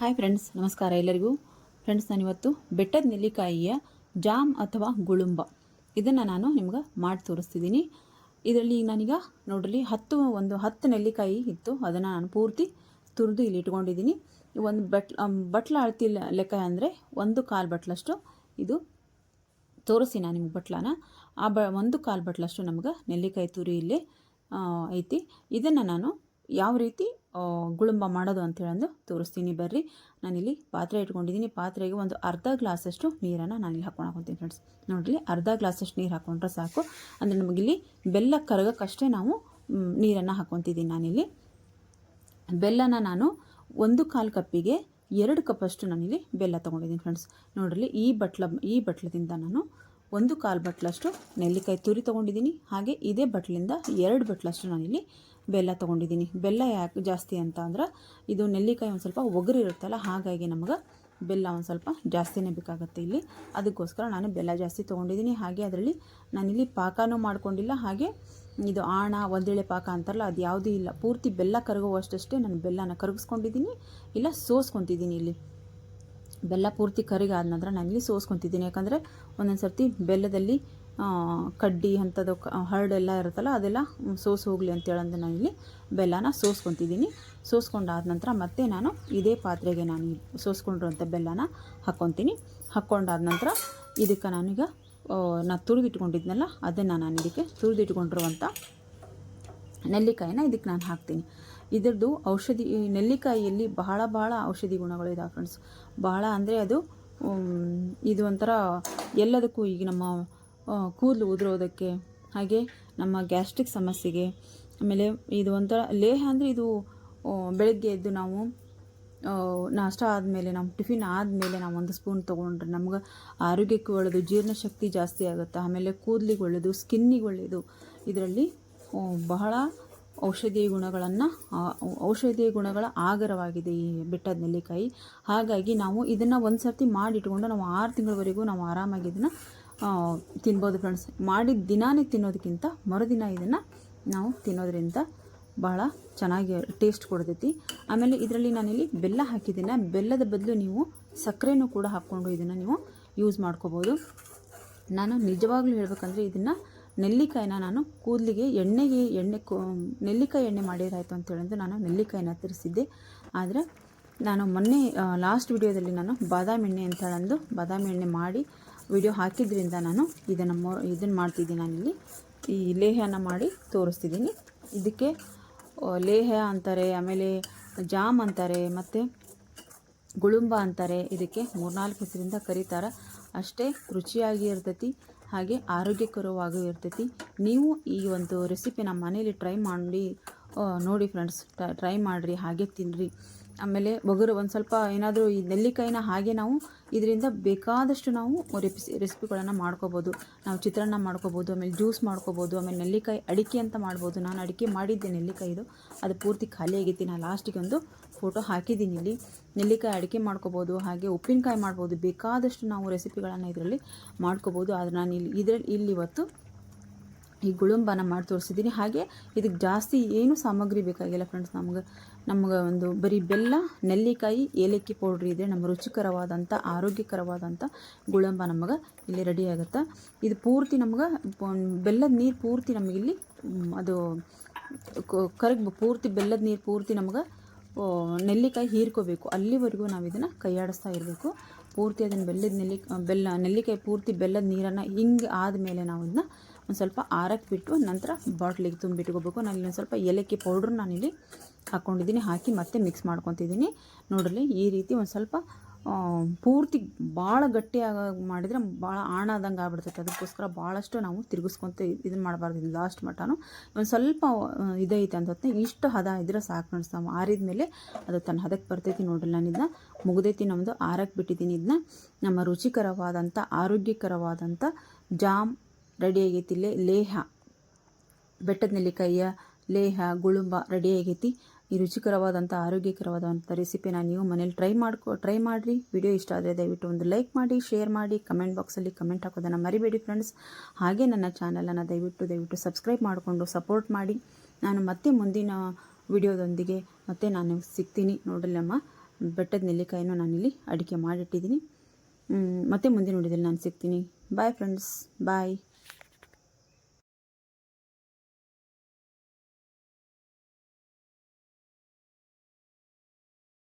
Hi friends ನಮಸ್ಕಾರ ಎಲ್ಲರಿಗೂ. Friends ನಾನಿವತ್ತು ಬೆಟ್ಟದ ನೆಲ್ಲಿಕಾಯಿಯ ಜಾಮ್ ಅಥವಾ ಗುಳುಂಬ. ಇದನ್ನು ನಾನು ನಿಮ್ಗೆ ಮಾಡಿ ತೋರಿಸ್ತಿದ್ದೀನಿ. ಇದರಲ್ಲಿ ನಾನೀಗ ನೋಡ್ರಿ, ಹತ್ತು, ಒಂದು ಹತ್ತು ನೆಲ್ಲಿಕಾಯಿ ಇತ್ತು. ಅದನ್ನು ನಾನು ಪೂರ್ತಿ ತುರಿದು ಇಲ್ಲಿ ಇಟ್ಕೊಂಡಿದ್ದೀನಿ. ಒಂದು ಬಟ್ ಬಟ್ಲ ಅಳತಿ ಲೆಕ್ಕ ಅಂದರೆ ಒಂದು ಕಾಲು ಬಟ್ಲಷ್ಟು ಇದು ತೋರಿಸಿ ನಾನು ನಿಮ್ಗೆ ಬಟ್ಲನ. ಆ ಬ, ಒಂದು ಕಾಲು ಬಟ್ಲಷ್ಟು ನಮ್ಗೆ ನೆಲ್ಲಿಕಾಯಿ ತುರಿ ಇಲ್ಲಿ ಐತಿ. ಇದನ್ನು ನಾನು ಯಾವ ರೀತಿ ಗುಳುಂಬ ಮಾಡೋದು ಅಂತೇಳಂದು ತೋರಿಸ್ತೀನಿ ಬರ್ರಿ. ನಾನಿಲ್ಲಿ ಪಾತ್ರೆ ಇಟ್ಕೊಂಡಿದ್ದೀನಿ. ಪಾತ್ರೆಗೆ ಒಂದು ಅರ್ಧ ಗ್ಲಾಸಷ್ಟು ನೀರನ್ನು ನಾನಿಲ್ಲಿ ಹಾಕೊಂಡು ಹಾಕೊತೀನಿ ಫ್ರೆಂಡ್ಸ್ ನೋಡ್ರಿ, ಅರ್ಧ ಗ್ಲಾಸಷ್ಟು ನೀರು ಹಾಕ್ಕೊಂಡ್ರೆ ಸಾಕು. ಅಂದರೆ ನಮಗಿಲ್ಲಿ ಬೆಲ್ಲ ಕರಗಕ್ಕಷ್ಟೇ ನಾವು ನೀರನ್ನು ಹಾಕ್ಕೊತಿದ್ದೀನಿ ನಾನಿಲ್ಲಿ. ಬೆಲ್ಲನ ನಾನು ಒಂದು ಕಾಲು ಕಪ್ಪಿಗೆ ಎರಡು ಕಪ್ಪಷ್ಟು ನಾನಿಲ್ಲಿ ಬೆಲ್ಲ ತೊಗೊಂಡಿದ್ದೀನಿ ಫ್ರೆಂಡ್ಸ್ ನೋಡ್ರಿ, ಈ ಬಟ್ಲ, ಈ ಬಟ್ಲದಿಂದ ನಾನು ಒಂದು ಕಾಲು ಬಟ್ಲಷ್ಟು ನೆಲ್ಲಿಕಾಯಿ ತುರಿ ತೊಗೊಂಡಿದ್ದೀನಿ. ಹಾಗೆ ಇದೇ ಬಟ್ಲಿಂದ ಎರಡು ಬಟ್ಲಷ್ಟು ನಾನಿಲ್ಲಿ ಬೆಲ್ಲ ತೊಗೊಂಡಿದ್ದೀನಿ. ಬೆಲ್ಲ ಯಾಕೆ ಜಾಸ್ತಿ ಅಂತ ಅಂದ್ರೆ, ಇದು ನೆಲ್ಲಿಕಾಯಿ ಒಂದು ಸ್ವಲ್ಪ ಒಗರಿ ಇರುತ್ತಲ್ಲ, ಹಾಗಾಗಿ ನಮಗೆ ಬೆಲ್ಲ ಒಂದು ಸ್ವಲ್ಪ ಜಾಸ್ತಿನೇ ಬೇಕಾಗುತ್ತೆ ಇಲ್ಲಿ. ಅದಕ್ಕೋಸ್ಕರ ನಾನು ಬೆಲ್ಲ ಜಾಸ್ತಿ ತೊಗೊಂಡಿದ್ದೀನಿ. ಹಾಗೆ ಅದರಲ್ಲಿ ನಾನಿಲ್ಲಿ ಪಾಕನೂ ಮಾಡ್ಕೊಂಡಿಲ್ಲ. ಹಾಗೆ ಇದು ಆಣ, ಒಂದೇಳೆ ಪಾಕ ಅಂತಾರಲ್ಲ, ಅದು ಯಾವುದೂ ಇಲ್ಲ. ಪೂರ್ತಿ ಬೆಲ್ಲ ಕರಗುವಷ್ಟಷ್ಟೇ ನಾನು ಬೆಲ್ಲನ ಕರಗಿಸ್ಕೊಂಡಿದ್ದೀನಿ. ಇಲ್ಲ, ಸೋಸ್ಕೊತಿದ್ದೀನಿ ಇಲ್ಲಿ. ಬೆಲ್ಲ ಪೂರ್ತಿ ಕರಿಗಾದ ನಂತರ ನಾನಿಲ್ಲಿ ಸೋಸ್ಕೊತಿದ್ದೀನಿ. ಯಾಕಂದರೆ ಒಂದೊಂದು ಸರ್ತಿ ಬೆಲ್ಲದಲ್ಲಿ ಕಡ್ಡಿ ಅಂಥದ್ದು ಹರಡೆಲ್ಲ ಇರುತ್ತಲ್ಲ, ಅದೆಲ್ಲ ಸೋಸ್ ಹೋಗಲಿ ಅಂತೇಳಂದು ಇಲ್ಲಿ ಬೆಲ್ಲನ ಸೋಸ್ಕೊತಿದ್ದೀನಿ. ಸೋಸ್ಕೊಂಡಾದ ನಂತರ ಮತ್ತೆ ನಾನು ಇದೇ ಪಾತ್ರೆಗೆ ನಾನು ಸೋಸ್ಕೊಂಡಿರುವಂಥ ಬೆಲ್ಲನ ಹಾಕ್ಕೊತೀನಿ. ಹಾಕ್ಕೊಂಡಾದ ನಂತರ ಇದಕ್ಕೆ ನಾನೀಗ ನಾನು ತುರಿದಿಟ್ಕೊಂಡಿದ್ನಲ್ಲ, ಅದನ್ನು ನಾನು ಇದಕ್ಕೆ ತುರಿದಿಟ್ಕೊಂಡಿರುವಂಥ ನೆಲ್ಲಿಕಾಯಿನ ಇದಕ್ಕೆ ನಾನು ಹಾಕ್ತೀನಿ. ಇದರದ್ದು ಔಷಧಿ ನೆಲ್ಲಿಕಾಯಿಯಲ್ಲಿ ಬಹಳ ಬಹಳ ಔಷಧಿ ಗುಣಗಳು ಇದಾವೆ ಫ್ರೆಂಡ್ಸ್. ಬಹಳ ಅಂದರೆ ಅದು ಇದು ಒಂಥರ ಎಲ್ಲದಕ್ಕೂ ಈಗ ನಮ್ಮ ಕೂದಲು ಉದುರೋದಕ್ಕೆ, ಹಾಗೆ ನಮ್ಮ ಗ್ಯಾಸ್ಟ್ರಿಕ್ ಸಮಸ್ಯೆಗೆ, ಆಮೇಲೆ ಇದು ಒಂಥರ ಲೇಹ ಅಂದರೆ ಇದು ಬೆಳಗ್ಗೆ ಎದ್ದು ನಾವು ನಾಷ್ಟ ಆದಮೇಲೆ ನಮ್ಮ ಟಿಫಿನ್ ಆದಮೇಲೆ ನಾವು ಒಂದು ಸ್ಪೂನ್ ತೊಗೊಂಡ್ರೆ ನಮ್ಗೆ ಆರೋಗ್ಯಕ್ಕೆ ಒಳ್ಳೆಯದು ಜೀರ್ಣಶಕ್ತಿ ಜಾಸ್ತಿ ಆಗುತ್ತೆ. ಆಮೇಲೆ ಕೂದಲಿಗೆ ಒಳ್ಳೆಯದು ಸ್ಕಿನ್ನಿಗೆ ಒಳ್ಳೆಯದು ಇದರಲ್ಲಿ ಬಹಳ ಔಷಧೀಯ ಗುಣಗಳನ್ನು ಔಷಧೀಯ ಗುಣಗಳ ಆಗರವಾಗಿದೆ ಈ ಬೆಟ್ಟದ ನೆಲ್ಲಿಕಾಯಿ. ಹಾಗಾಗಿ ನಾವು ಇದನ್ನು ಒಂದು ಸರ್ತಿ ಮಾಡಿಟ್ಕೊಂಡು ನಾವು ಆರು ತಿಂಗಳವರೆಗೂ ನಾವು ಆರಾಮಾಗಿ ಇದನ್ನು ತಿನ್ಬೋದು ಫ್ರೆಂಡ್ಸ್ ಮಾಡಿದ ದಿನಾನೇ ತಿನ್ನೋದಕ್ಕಿಂತ ಮರುದಿನ ಇದನ್ನು ನಾವು ತಿನ್ನೋದ್ರಿಂದ ಬಹಳ ಚೆನ್ನಾಗಿ ಟೇಸ್ಟ್ ಕೊಡ್ತೈತಿ. ಆಮೇಲೆ ಇದರಲ್ಲಿ ನಾನಿಲ್ಲಿ ಬೆಲ್ಲ ಹಾಕಿದ್ದೀನಿ. ಬೆಲ್ಲದ ಬದಲು ನೀವು ಸಕ್ಕರೆನೂ ಕೂಡ ಹಾಕ್ಕೊಂಡು ಇದನ್ನು ನೀವು ಯೂಸ್ ಮಾಡ್ಕೋಬೋದು. ನಾನು ನಿಜವಾಗ್ಲೂ ಹೇಳ್ಬೇಕಂದ್ರೆ ಇದನ್ನು ನೆಲ್ಲಿಕಾಯಿನ ನಾನು ಕೂದಲಿಗೆ ಎಣ್ಣೆಗೆ ಎಣ್ಣೆ ಕೋ, ನೆಲ್ಲಿಕಾಯಿ ಎಣ್ಣೆ ಮಾಡಿರಾಯ್ತು ಅಂತ ಹೇಳಿದ್ರೆ ನಾನು ನೆಲ್ಲಿಕಾಯಿನ ತಿರ್ಸಿದ್ದೆ. ಆದರೆ ನಾನು ಮೊನ್ನೆ ಲಾಸ್ಟ್ ವಿಡಿಯೋದಲ್ಲಿ ನಾನು ಬಾದಾಮಿ ಎಣ್ಣೆ ಅಂತ ಹೇಳಂದು ಬಾದಾಮಿ ಎಣ್ಣೆ ಮಾಡಿ ವಿಡಿಯೋ ಹಾಕಿದ್ರಿಂದ ನಾನು ಇದನ್ನು ಮೊ, ಇದನ್ನು ಮಾಡ್ತಿದ್ದೀನಿ ನಾನಿಲ್ಲಿ. ಈ ಲೇಹನ ಮಾಡಿ ತೋರಿಸ್ತಿದ್ದೀನಿ. ಇದಕ್ಕೆ ಲೇಹ ಅಂತಾರೆ, ಆಮೇಲೆ ಜಾಮ್ ಅಂತಾರೆ, ಮತ್ತು ಗುಳುಂಬ ಅಂತಾರೆ. ಇದಕ್ಕೆ ಮೂರ್ನಾಲ್ಕು ಹೆಸರಿಂದ ಕರೀತಾರೆ. ಅಷ್ಟೇ ರುಚಿಯಾಗಿ ಇರ್ತೈತಿ, ಹಾಗೆ ಆರೋಗ್ಯಕರವಾಗೂ ಇರ್ತೈತಿ. ನೀವು ಈ ಒಂದು ರೆಸಿಪಿ ನಮ್ಮ ಮನೇಲಿ ಟ್ರೈ ಮಾಡಿ ನೋಡಿ ಫ್ರೆಂಡ್ಸ್, ಟ್ರೈ ಮಾಡಿರಿ, ಹಾಗೆ ತಿನ್ನಿರಿ ಆಮೇಲೆ ಒಗರು ಒಂದು ಸ್ವಲ್ಪ ಏನಾದರೂ ಈ ನೆಲ್ಲಿಕಾಯಿನ ಹಾಗೆ ನಾವು ಇದರಿಂದ ಬೇಕಾದಷ್ಟು ನಾವು ರೆಪಿಸಿ, ರೆಸಿಪಿಗಳನ್ನು ಮಾಡ್ಕೋಬೋದು. ನಾವು ಚಿತ್ರಾನ್ನ ಮಾಡ್ಕೋಬೋದು, ಆಮೇಲೆ ಜ್ಯೂಸ್ ಮಾಡ್ಕೋಬೋದು, ಆಮೇಲೆ ನೆಲ್ಲಿಕಾಯಿ ಅಡಿಕೆ ಅಂತ ಮಾಡ್ಬೋದು. ನಾನು ಅಡಿಕೆ ಮಾಡಿದ್ದೆ ನೆಲ್ಲಿಕಾಯಿದು. ಅದು ಪೂರ್ತಿ ಖಾಲಿ ಆಗೈತಿ ನಾನು ಲಾಸ್ಟಿಗೆ ಒಂದು ಫೋಟೋ ಹಾಕಿದ್ದೀನಿ ಇಲ್ಲಿ. ನೆಲ್ಲಿಕಾಯಿ ಅಡಿಕೆ ಮಾಡ್ಕೋಬೋದು, ಹಾಗೆ ಉಪ್ಪಿನಕಾಯಿ ಮಾಡ್ಬೋದು. ಬೇಕಾದಷ್ಟು ನಾವು ರೆಸಿಪಿಗಳನ್ನು ಇದರಲ್ಲಿ ಮಾಡ್ಕೋಬೋದು. ಆದರೆ ನಾನು ಇಲ್ಲಿ, ಇದರಲ್ಲಿ, ಇಲ್ಲಿ ಇವತ್ತು ಈ ಗುಳುಂಬನ ಮಾಡಿ ತೋರಿಸಿದ್ದೀನಿ ಹಾಗೆ ಇದಕ್ಕೆ ಜಾಸ್ತಿ ಏನು ಸಾಮಗ್ರಿ ಬೇಕಾಗಿಲ್ಲ ಫ್ರೆಂಡ್ಸ್ ನಮ್ಗೆ. ನಮ್ಗೆ ಒಂದು ಬರೀ ಬೆಲ್ಲ, ನೆಲ್ಲಿಕಾಯಿ, ಏಲಕ್ಕಿ ಪೌಡ್ರ್ ಇದೆ ನಮ್ಮ ರುಚಿಕರವಾದಂಥ ಆರೋಗ್ಯಕರವಾದಂಥ ಗುಳಂಬ ನಮಗೆ ಇಲ್ಲಿ ರೆಡಿ ಆಗುತ್ತೆ. ಇದು ಪೂರ್ತಿ ನಮ್ಗೆ ಬೆಲ್ಲದ ನೀರು ಪೂರ್ತಿ ನಮಗಿಲ್ಲಿ ಅದು ಕರಗ್ ಪೂರ್ತಿ ಬೆಲ್ಲದ ನೀರು ಪೂರ್ತಿ ನಮ್ಗೆ ನೆಲ್ಲಿಕಾಯಿ ಹೀರ್ಕೋಬೇಕು. ಅಲ್ಲಿವರೆಗೂ ನಾವು ಇದನ್ನು ಕೈಯಾಡಿಸ್ತಾ ಇರಬೇಕು. ಪೂರ್ತಿ ಅದನ್ನು ಬೆಲ್ಲದ ನೆಲ್ಲಿ, ಬೆಲ್ಲ, ನೆಲ್ಲಿಕಾಯಿ ಪೂರ್ತಿ ಬೆಲ್ಲದ ನೀರನ್ನು ಹಿಂಗೆ ಆದಮೇಲೆ ನಾವು ಇದನ್ನ ಒಂದು ಸ್ವಲ್ಪ ಆರಕ್ಕೆ ಬಿಟ್ಟು ನಂತರ ಬಾಟ್ಲಿಗೆ ತುಂಬಿಟ್ಕೋಬೇಕು ನಾನು ಒಂದು ಸ್ವಲ್ಪ ಏಲಕ್ಕಿ ಪೌಡ್ರ್ ನಾನಿಲ್ಲಿ ಹಾಕ್ಕೊಂಡಿದ್ದೀನಿ ಹಾಕಿ ಮತ್ತೆ ಮಿಕ್ಸ್ ಮಾಡ್ಕೊತಿದ್ದೀನಿ. ನೋಡ್ರಿ ಈ ರೀತಿ ಒಂದು ಸ್ವಲ್ಪ ಪೂರ್ತಿ ಭಾಳ ಗಟ್ಟಿಯಾಗ ಮಾಡಿದರೆ ಭಾಳ ಆಣಾದಂಗೆ ಆಗ್ಬಿಡ್ತೈತೆ. ಅದಕ್ಕೋಸ್ಕರ ಭಾಳಷ್ಟು ನಾವು ತಿರುಗಿಸ್ಕೊಂತ ಇದನ್ನು ಮಾಡಬಾರ್ದು ಲಾಸ್ಟ್ ಮಟನು ಒಂದು ಸ್ವಲ್ಪ ಇದೈತೆ ಅಂತ ಹೊತ್ತಿಗೆ ಇಷ್ಟು ಹದ ಇದ್ರೆ ಸಾಕು ನಾವು. ಆರಿದ ಮೇಲೆ ಅದು ತನ್ನ ಹದಕ್ಕೆ ಬರ್ತೈತಿ ನೋಡ್ರಿ. ನಾನು ಇದನ್ನ ಮುಗ್ದೈತಿ ನಮ್ಮದು ಆರಕ್ಕೆ ಬಿಟ್ಟಿದ್ದೀನಿ ಇದನ್ನ ನಮ್ಮ ರುಚಿಕರವಾದಂಥ ಆರೋಗ್ಯಕರವಾದಂಥ ಜಾಮ್ ರೆಡಿ ಆಗೈತಿ ಇಲ್ಲೇ ಲೇಹ. ಬೆಟ್ಟದ ನೆಲ್ಲಿಕಾಯಿಯ ಲೇಹ, ಗುಳುಂಬ ರೆಡಿ ಆಗೈತಿ ಈ ರುಚಿಕರವಾದಂಥ, ಆರೋಗ್ಯಕರವಾದಂಥ ರೆಸಿಪಿನ ನೀವು ಮನೇಲಿ ಟ್ರೈ ಮಾಡ್ಕೊ, ಟ್ರೈ ಮಾಡಿರಿ. ವಿಡಿಯೋ ಇಷ್ಟ ಆದರೆ ದಯವಿಟ್ಟು ಒಂದು ಲೈಕ್ ಮಾಡಿ, ಶೇರ್ ಮಾಡಿ. ಕಮೆಂಟ್ ಬಾಕ್ಸಲ್ಲಿ ಕಮೆಂಟ್ ಹಾಕೋದನ್ನು ಮರಿಬೇಡಿ ಫ್ರೆಂಡ್ಸ್. ಹಾಗೆ ನನ್ನ ಚಾನಲನ್ನು ದಯವಿಟ್ಟು ದಯವಿಟ್ಟು ಸಬ್ಸ್ಕ್ರೈಬ್ ಮಾಡಿಕೊಂಡು ಸಪೋರ್ಟ್ ಮಾಡಿ. ನಾನು ಮತ್ತೆ ಮುಂದಿನ ವಿಡಿಯೋದೊಂದಿಗೆ ಮತ್ತೆ ನಾನು ಸಿಗ್ತೀನಿ. ನೋಡಲಿ ನಮ್ಮ ಬೆಟ್ಟದ ನೆಲ್ಲಿಕಾಯಿನೂ ನಾನಿಲ್ಲಿ ಅಡಿಕೆ ಮಾಡಿಟ್ಟಿದ್ದೀನಿ. ಮತ್ತೆ ಮುಂದಿನ ನೋಡಿದಲ್ಲಿ ನಾನು ಸಿಗ್ತೀನಿ. Bye friends bye